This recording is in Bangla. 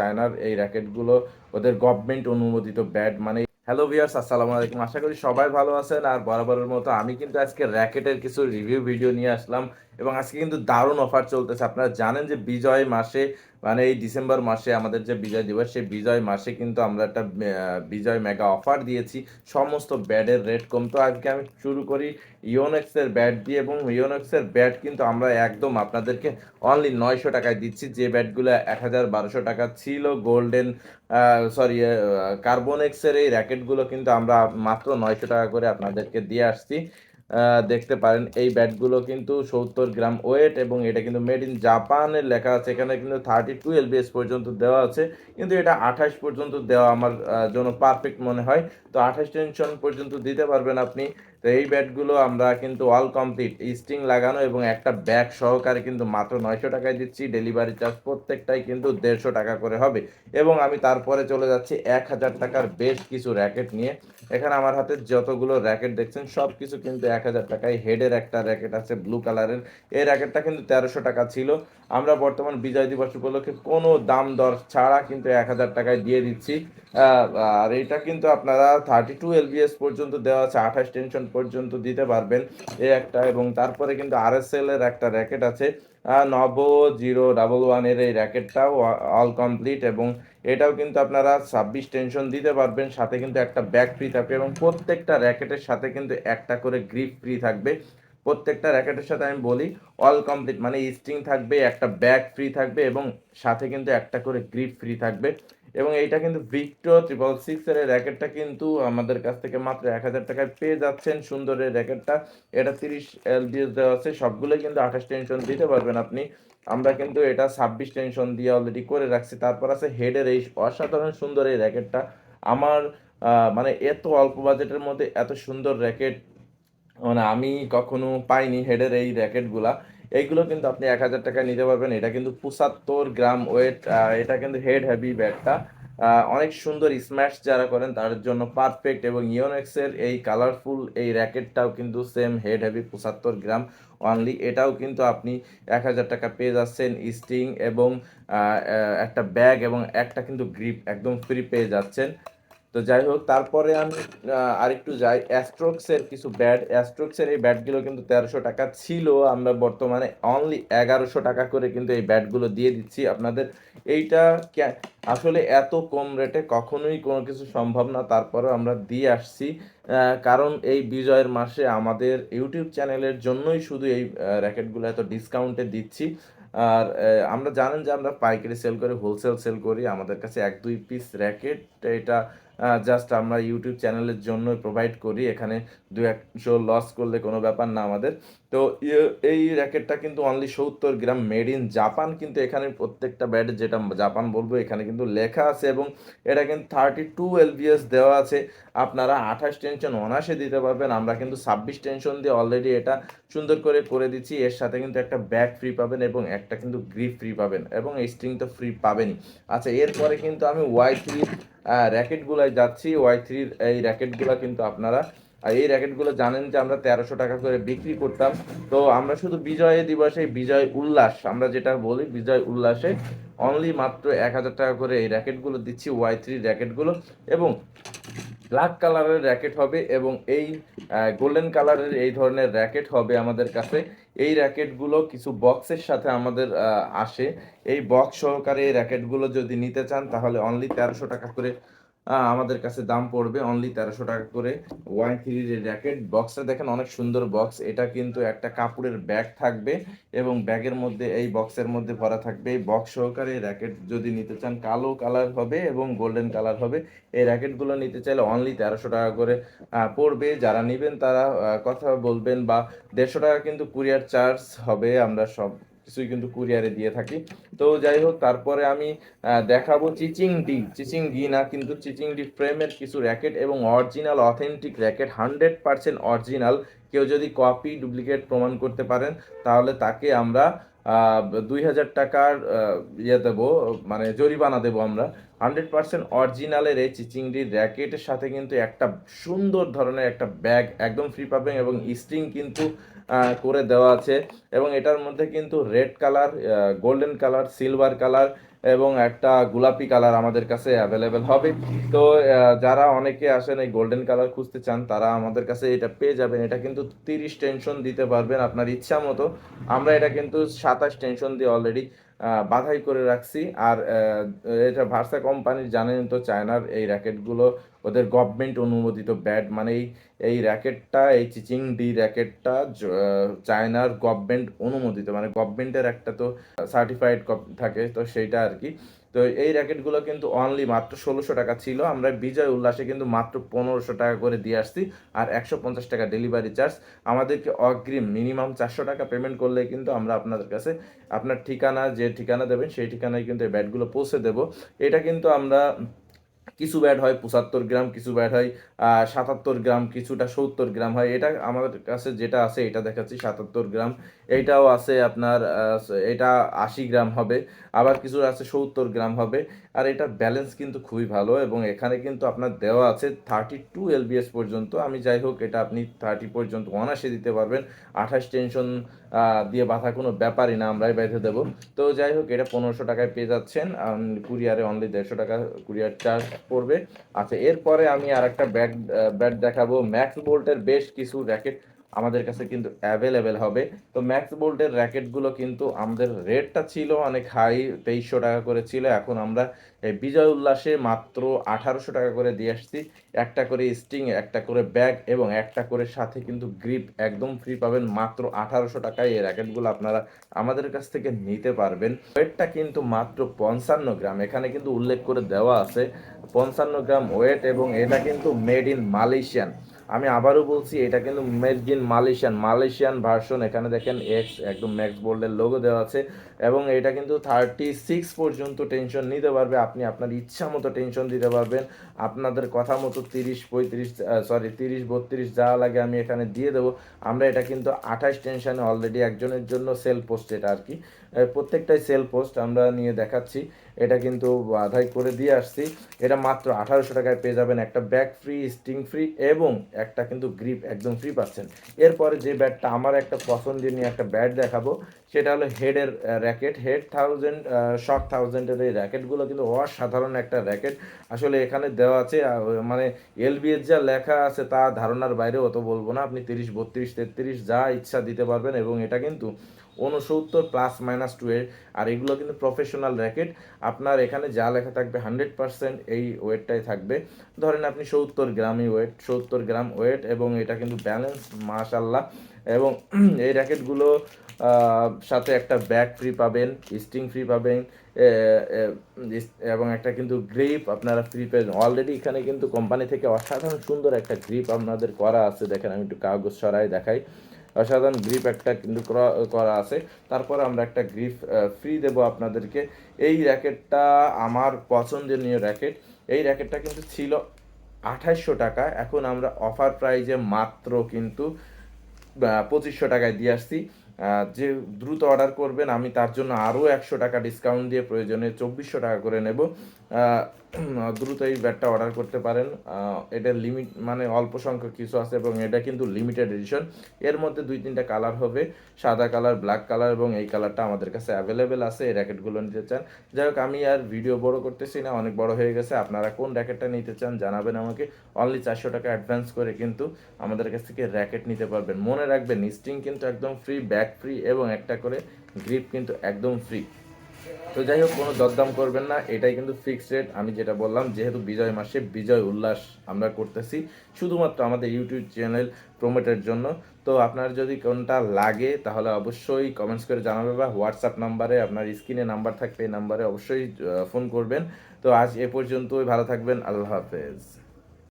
চায়নার এই র্যাকেটগুলো, ওদের গভর্নমেন্ট অনুমোদিত ব্যাট মানে হ্যালো ভিয়ার্স আসসালামু আলাইকুম। আশা করি সবাই ভালো আছেন। আর বরাবরের মতো আমি কিন্তু আজকে র্যাকেটের কিছু রিভিউ ভিডিও নিয়ে আসলাম এবং আজকে কিন্তু দারুণ অফার চলতেছে। আপনারা জানেন যে বিজয় মাসে মানে এই ডিসেম্বর মাসে আমাদের যে বিজয় দিবস, সেই বিজয় মাসে কিন্তু আমরা একটা বিজয় মেগা অফার দিয়েছি। সমস্ত ব্যাডের রেট কম তো আজকে আমি শুরু করি ইওনেক্সের ব্যাট দিয়ে এবং ইওনেক্সের ব্যাট কিন্তু আমরা একদম আপনাদেরকে অনলি নয়শো টাকায় দিচ্ছি। যে ব্যাটগুলো এক হাজার বারোশো টাকা ছিল গোল্ডেন সরি কার্বনেক্সের এই র্যাকেটগুলো কিন্তু আমরা মাত্র নয়শো টাকা করে আপনাদেরকে দিয়ে আসছি। দেখতে পারেন। এই ব্যাটগুলো কিন্তু সত্তর গ্রাম ওয়েট এবং এটা কিন্তু মেড ইন জাপানের লেখা আছে। এখানে কিন্তু থার্টি টু এলবিএস পর্যন্ত দেওয়া আছে। কিন্তু এটা আঠাশ পর্যন্ত দেওয়া আমার জন্য পারফেক্ট মনে হয়। তো আঠাশ টেনশন পর্যন্ত দিতে পারবেন আপনি। তো এই ব্যাটগুলো আমরা কিন্তু অল কমপ্লিট স্টিং লাগানো এবং একটা ব্যাগ সহকারে কিন্তু মাত্র নয়শো টাকায় দিচ্ছি ডেলিভারি চার্জ প্রত্যেকটাই কিন্তু দেড়শো টাকা করে হবে এবং আমি তারপরে চলে যাচ্ছি এক হাজার টাকার বেশ কিছু র্যাকেট নিয়ে। এখানে আমার হাতে যতগুলো র্যাকেট দেখছেন সব কিছু কিন্তু এক হাজার টাকায়। হেডের একটা র্যাকেট আছে ব্লু কালারের এই র্যাকেটটা কিন্তু তেরোশো টাকা ছিল। আমরা বর্তমান বিজয় দিবস উপলক্ষে কোনো দাম দর ছাড়া কিন্তু এক হাজার টাকায় দিয়ে দিচ্ছি। আর এটা কিন্তু আপনারা থার্টি টু এলবিএস পর্যন্ত দেওয়া আছে, আঠাশ টেনশন পর্যন্ত দিতে পারবেন এ একটা এবং তারপরে কিন্তু আরএসএল এর একটা র্যাকেট আছে। নব জিরো ডাবল ওয়ানের এই র্যাকেটটাও অল কমপ্লিট এবং এটাও কিন্তু আপনারা ছাব্বিশ টেনশন দিতে পারবেন। সাথে কিন্তু একটা ব্যাগ ফ্রি থাকবে এবং প্রত্যেকটা র্যাকেটের সাথে কিন্তু একটা করে গ্রিপ ফ্রি থাকবে। প্রত্যেকটা র্যাকেটের সাথে আমি বলি অল কমপ্লিট মানে স্ট্রিং থাকবে, একটা ব্যাগ ফ্রি থাকবে এবং সাথে কিন্তু একটা করে গ্রিপ ফ্রি থাকবে। এবং এইটা কিন্তু ভিক্টো ট্রিপল সিক্স এর র্যাকেটটা কিন্তু আমাদের কাছ থেকে মাত্র এক হাজার টাকায় পেয়ে যাচ্ছেন। সুন্দর এই র্যাকেটটা। এটা তিরিশ এলবিএস দেওয়া আছে। সবগুলোই কিন্তু আঠাশ টেনশন দিতে পারবেন আপনি। আমরা কিন্তু এটা ছাব্বিশ টেনশন দিয়ে অলরেডি করে রাখছি। তারপর আছে হেডের এই অসাধারণ সুন্দর এই র্যাকেটটা। আমার মানে এত অল্প বাজেটের মধ্যে এত সুন্দর র্যাকেট মানে আমি কখনো পাইনি হেডের এই র্যাকেটগুলা। এইগুলো কিন্তু আপনি এক হাজার টাকায় নিতে পারবেন। এটা কিন্তু পঁচাত্তর গ্রাম ওয়েট এটা কিন্তু হেড হেভি ব্যাগটা অনেক সুন্দর স্ম্যাশ যারা করেন তার জন্য পারফেক্ট এবং ইওনেক্সের এই কালারফুল এই র্যাকেটটাও কিন্তু সেম হেড হেভি পঁচাত্তর গ্রাম অনলি এটাও কিন্তু আপনি এক হাজার টাকা পেয়ে যাচ্ছেন স্টিং এবং একটা ব্যাগ এবং একটা কিন্তু গ্রিপ একদম ফ্রি পেয়ে যাচ্ছেন। তো যাই হোক তারপরে আমি আরেকটু যাই। অ্যাস্ট্রোক্সের কিছু ব্যাট অ্যাস্ট্রোক্সের এই ব্যাটগুলো কিন্তু তেরোশো টাকা ছিল। আমরা বর্তমানে অনলি এগারোশো টাকা করে কিন্তু এই ব্যাটগুলো দিয়ে দিচ্ছি আপনাদের। এইটা আসলে এত কম রেটে কখনোই কোনো কিছু সম্ভব না। তারপরেও আমরা দিয়ে আসছি। কারণ এই বিজয়ের মাসে আমাদের ইউটিউব চ্যানেলের জন্যই শুধু এই র্যাকেটগুলো এত ডিসকাউন্টে দিচ্ছি। আর আমরা জানেন যে আমরা পাইকারি সেল করে হোলসেল সেল করি। আমাদের কাছে এক দুই পিস র্যাকেট এটা জাস্ট আমরা ইউটিউব চ্যানেলের জন্য প্রোভাইড করি। এখানে দু একশো লস করলে কোনো ব্যাপার না আমাদের। তো এই র্যাকেটটা কিন্তু অনলি সত্তর গ্রাম মেড ইন জাপান কিন্তু এখানে প্রত্যেকটা ব্যাট যেটা জাপান বলব, এখানে কিন্তু লেখা আছে এবং এটা কিন্তু থার্টি টু এলবিএস দেওয়া আছে। আপনারা আঠাশ টেনশন অনায়াসে দিতে পারবেন, আমরা কিন্তু ছাব্বিশ টেনশন দিয়ে অলরেডি এটা সুন্দর করে করে দিচ্ছি। এর সাথে কিন্তু একটা ব্যাগ ফ্রি পাবেন এবং একটা কিন্তু গ্রিপ ফ্রি পাবেন এবং এই স্ট্রিং তো ফ্রি পাবেনই। আচ্ছা এরপরে কিন্তু আমি ওয়াই থ্রি র্যাকেটগুলোয় যাচ্ছি। ওয়াই থ্রির এই র্যাকেটগুলো কিন্তু আপনারা আর এই র্যাকেটগুলো জানেন যে আমরা তেরোশো টাকা করে বিক্রি করতাম। তো আমরা শুধু বিজয় দিবসে বিজয় উল্লাস, আমরা যেটা বলি বিজয় উল্লাসে অনলি মাত্র এক হাজার টাকা করে এই র্যাকেটগুলো দিচ্ছি ওয়াই থ্রি র্যাকেটগুলো। এবং ব্ল্যাক কালারের র্যাকেট হবে এবং এই গোল্ডেন কালারের এই ধরনের র্যাকেট হবে আমাদের কাছে। এই র্যাকেটগুলো কিছু বক্সের সাথে আমাদের আসে। এই বক্স সহকারে এই র্যাকেটগুলো যদি নিতে চান তাহলে অনলি তেরোশো টাকা করে আমাদের কাছে দাম পড়বে অনলি তেরোশো টাকা করে। ওয়াই থ্রির র্যাকেট। বক্সটা দেখেন, অনেক সুন্দর বক্স। এটা কিন্তু একটা কাপড়ের ব্যাগ থাকবে এবং ব্যাগের মধ্যে, এই বক্সের মধ্যে ভরা থাকবে। এই বক্স সহকারে র্যাকেট যদি নিতে চান, কালো কালার হবে এবং গোল্ডেন কালার হবে। এই র্যাকেটগুলো নিতে চাইলে অনলি তেরোশো টাকা করে পড়বে। যারা নেবেন তারা কথা বলবেন বা দেড়শো টাকা কিন্তু কুরিয়ার চার্জ হবে। আমরা সব কিছুই কিন্তু কুরিয়ারে দিয়ে থাকি। তো যাই হোক, তারপরে আমি দেখাবো চিচিং ডি চিচিং ডি না, কিন্তু চিচিং ডি ফ্রেমের কিছু র্যাকেট এবং original authentic racket hundred percent original কেউ যদি কপি ডুপ্লিকেট প্রমাণ করতে পারেন, তাহলে তাকে আমরা দুই হাজার টাকার ইয়ে দেবো মানে জরিমানা দেবো আমরা। হান্ড্রেড পার্সেন্ট অরিজিনালের এই চিচিংড়ির র্যাকেটের সাথে কিন্তু একটা সুন্দর ধরনের একটা ব্যাগ একদম ফ্রি পাবেন এবং স্ট্রিং কিন্তু করে দেওয়া আছে। এবং এটার মধ্যে কিন্তু red colour golden colour, silver colour এবং একটা গোলাপি কালার আমাদের কাছে অ্যাভেলেবেল হবে। তো যারা অনেকে আসেন এই গোল্ডেন কালার খুঁজতে চান, তারা আমাদের কাছে এটা পেয়ে যাবেন। এটা কিন্তু তিরিশ টেনশন দিতে পারবেন আপনার ইচ্ছা মতো। আমরা এটা কিন্তু সাতাশ টেনশন দিয়ে অলরেডি বাধাই করে রাখছি। আর এটা ভার্সা কোম্পানির জানেন তো, চায়নার এই র্যাকেটগুলো, ওদের গভর্নমেন্ট অনুমোদিত ব্যাট মানে এই এই র্যাকেটটা, এই চিচিং ডি র্যাকেটটা চায়নার গভর্নমেন্ট অনুমোদিত মানে গভর্নমেন্টের একটা তো সার্টিফাইড থাকে, তো সেইটা আর কি। তো এই র্যাকেটগুলো কিন্তু অনলি মাত্র ষোলোশো টাকা ছিল। আমরা বিজয় উল্লাসে কিন্তু মাত্র পনেরোশো টাকা করে দিয়ে আসছি আর একশো পঞ্চাশ টাকা ডেলিভারি চার্জ আমাদেরকে অগ্রিম মিনিমাম চারশো টাকা পেমেন্ট করলে কিন্তু আমরা আপনাদের কাছে আপনার ঠিকানা যে ঠিকানা দেবেন সেই ঠিকানায় কিন্তু এই ব্যাটগুলো পৌঁছে দেবো। এটা কিন্তু আমরা কিছু ব্যাট হয় পঁচাত্তর গ্রাম, কিছু ব্যাট হয় সাতাত্তর গ্রাম, কিছুটা সত্তর গ্রাম হয়। এটা আমাদের কাছে যেটা আছে, এটা দেখাচ্ছি, সাতাত্তর গ্রাম। এইটাও আছে আপনার এটা আশি গ্রাম হবে, আবার কিছু আছে সত্তর গ্রাম হবে। আর এটার ব্যালেন্স কিন্তু খুবই ভালো এবং এখানে কিন্তু আপনার দেওয়া আছে থার্টি টু এলবিএস পর্যন্ত। আমি যাই হোক, এটা আপনি থার্টি পর্যন্ত অনাসে দিতে পারবেন। আঠাশ টেনশন দিয়ে বাঁধা কোনো ব্যাপারই না, আমরাই বেঁধে দেবো। তো যাই হোক, এটা পনেরোশো টাকায় পেয়ে যাচ্ছেন। কুরিয়ারে অনলি দেড়শো টাকা কুরিয়ার চার্জ পড়বে। আচ্ছা এরপরে আমি আর একটা ব্যাট ব্যাট দেখাবো। ম্যাক্স বোল্টের বেশ কিছু র্যাকেট আমাদের কাছে কিন্তু অ্যাভেলেবেল হবে। তো ম্যাক্স বোল্টের র্যাকেটগুলো কিন্তু আমাদের রেটটা ছিল অনেক হাই তেইশশো টাকা করে ছিল। এখন আমরা এই বিজয় উল্লাসে মাত্র আঠারোশো টাকা করে দিয়ে আসছি। একটা করে স্টিং একটা করে ব্যাগ এবং একটা করে সাথে কিন্তু গ্রিপ একদম ফ্রি পাবেন মাত্র আঠারোশো টাকায়। এই র্যাকেটগুলো আপনারা আমাদের কাছ থেকে নিতে পারবেন। ওয়েটটা কিন্তু মাত্র পঞ্চান্ন গ্রাম। এখানে কিন্তু উল্লেখ করে দেওয়া আছে। পঞ্চান্ন গ্রাম ওয়েট এবং এটা কিন্তু মেড ইন মালয়েশিয়ান আমি আবারও বলছি, এটা কিন্তু made in Malaysian Malaysian version এখানে দেখেন এক্স একদম ম্যাক্স বোল্ডের লোগো দেওয়া আছে, এবং এটা কিন্তু থার্টি সিক্স পর্যন্ত টেনশন নিতে পারবে, আপনি আপনার ইচ্ছা মতো টেনশন দিতে পারবেন, আপনাদের কথা মতো তিরিশ, পঁয়ত্রিশ সরি তিরিশ, বত্রিশ যা লাগে আমি এখানে দিয়ে দেবো, আমরা এটা কিন্তু আঠাশ টেনশনে অলরেডি একজনের জন্য সেল পোস্ট এটা আর কি প্রত্যেকটাই সেল পোস্ট আমরা নিয়ে দেখাচ্ছি এটা কিন্তু আধাই করে দিয়ে আসছি। এটা মাত্র আঠারোশো টাকায় পেয়ে যাবেন একটা ব্যাগ ফ্রি স্টিং ফ্রি এবং একটা কিন্তু গ্রিপ একদম ফ্রি পাচ্ছেন। এরপরে যে ব্যাটটা আমার একটা পছন্দের নিয়ে একটা ব্যাট দেখাবো, সেটা হলো হেডের র্যাকেট হেড থাউজেন্ড শক থাউজেন্ডের এই র্যাকেটগুলো কিন্তু অসাধারণ একটা র্যাকেট আসলে এখানে দেওয়া আছে মানে এলবিএস যা লেখা আছে তা ধারণার বাইরে অত বলব না। আপনি তিরিশ, বত্রিশ, তেত্রিশ যা ইচ্ছা দিতে পারবেন এবং এটা কিন্তু উনসত্তর প্লাস মাইনাস টু এর, আর এগুলো কিন্তু প্রফেশনাল র্যাকেট আপনার এখানে যা লেখা থাকবে হান্ড্রেড পার্সেন্ট এই ওয়েটটাই থাকবে। ধরেন আপনি সত্তর গ্রামই ওয়েট, সত্তর গ্রাম ওয়েট, এবং এটা কিন্তু ব্যালেন্স মাশাল্লাহ এবং এই র্যাকেটগুলো সাথে একটা ব্যাগ ফ্রি পাবেন স্টিং ফ্রি পাবেন এবং একটা কিন্তু গ্রিপ আপনারা ফ্রি পেয়ে অলরেডি এখানে কিন্তু কোম্পানি থেকে অসাধারণ সুন্দর একটা গ্রিপ আপনাদের করা আছে। দেখেন আমি একটু কাগজ সরাই দেখাই। অসাধারণ গ্রিপ একটা কিন্তু করা- আছে। তারপর আমরা একটা গ্রিপ ফ্রি দেব আপনাদেরকে। এই র্যাকেটটা আমার পছন্দনীয় র্যাকেট এই র্যাকেটটা কিন্তু ছিল আঠাইশশো টাকা। এখন আমরা অফার প্রাইজে মাত্র কিন্তু পঁচিশশো টাকায় দিয়ে আসছি। যে দ্রুত অর্ডার করবেন, আমি তার জন্য আরও একশো টাকা ডিসকাউন্ট দিয়ে প্রয়োজনে চব্বিশশো টাকা করে নেব। দ্রুত এই ব্যাটটা অর্ডার করতে পারেন। এটার লিমিট মানে অল্প সংখ্যক কিছু আছে এবং এটা কিন্তু লিমিটেড এডিশন এর মধ্যে দুই তিনটা কালার হবে, সাদা কালার ব্ল্যাক কালার এবং এই কালারটা আমাদের কাছে অ্যাভেলেবেল আছে, এই র্যাকেটগুলো নিতে চান। যাই হোক, আমি আর ভিডিও বড় করতেছি না, অনেক বড় হয়ে গেছে। আপনারা কোন র্যাকেটটা নিতে চান জানাবেন আমাকে। অনলি চারশো টাকা অ্যাডভান্স করে কিন্তু আমাদের কাছ থেকে র্যাকেট নিতে পারবেন। মনে রাখবেন স্টিং কিন্তু একদম ফ্রি ব্যাক ফ্রি এবং একটা করে গ্রিপ কিন্তু একদম ফ্রি তো যাই হোক কোনো দরদাম করবেন না, এটাই কিন্তু ফিক্সড রেট আমি যেটা বললাম, যেহেতু বিজয় মাসে বিজয় উল্লাস আমরা করতেছি, শুধুমাত্র আমাদের ইউটিউব চ্যানেল প্রমোটের জন্য। তো আপনার যদি কোনটা লাগে, তাহলে অবশ্যই কমেন্টস করে জানাবে বা হোয়াটসঅ্যাপ নাম্বারে আপনার স্ক্রিনে নাম্বার থাকবে, এই নাম্বারে অবশ্যই ফোন করবেন। তো আজ এ পর্যন্তই, ভালো থাকবেন, আল্লাহ হাফেজ।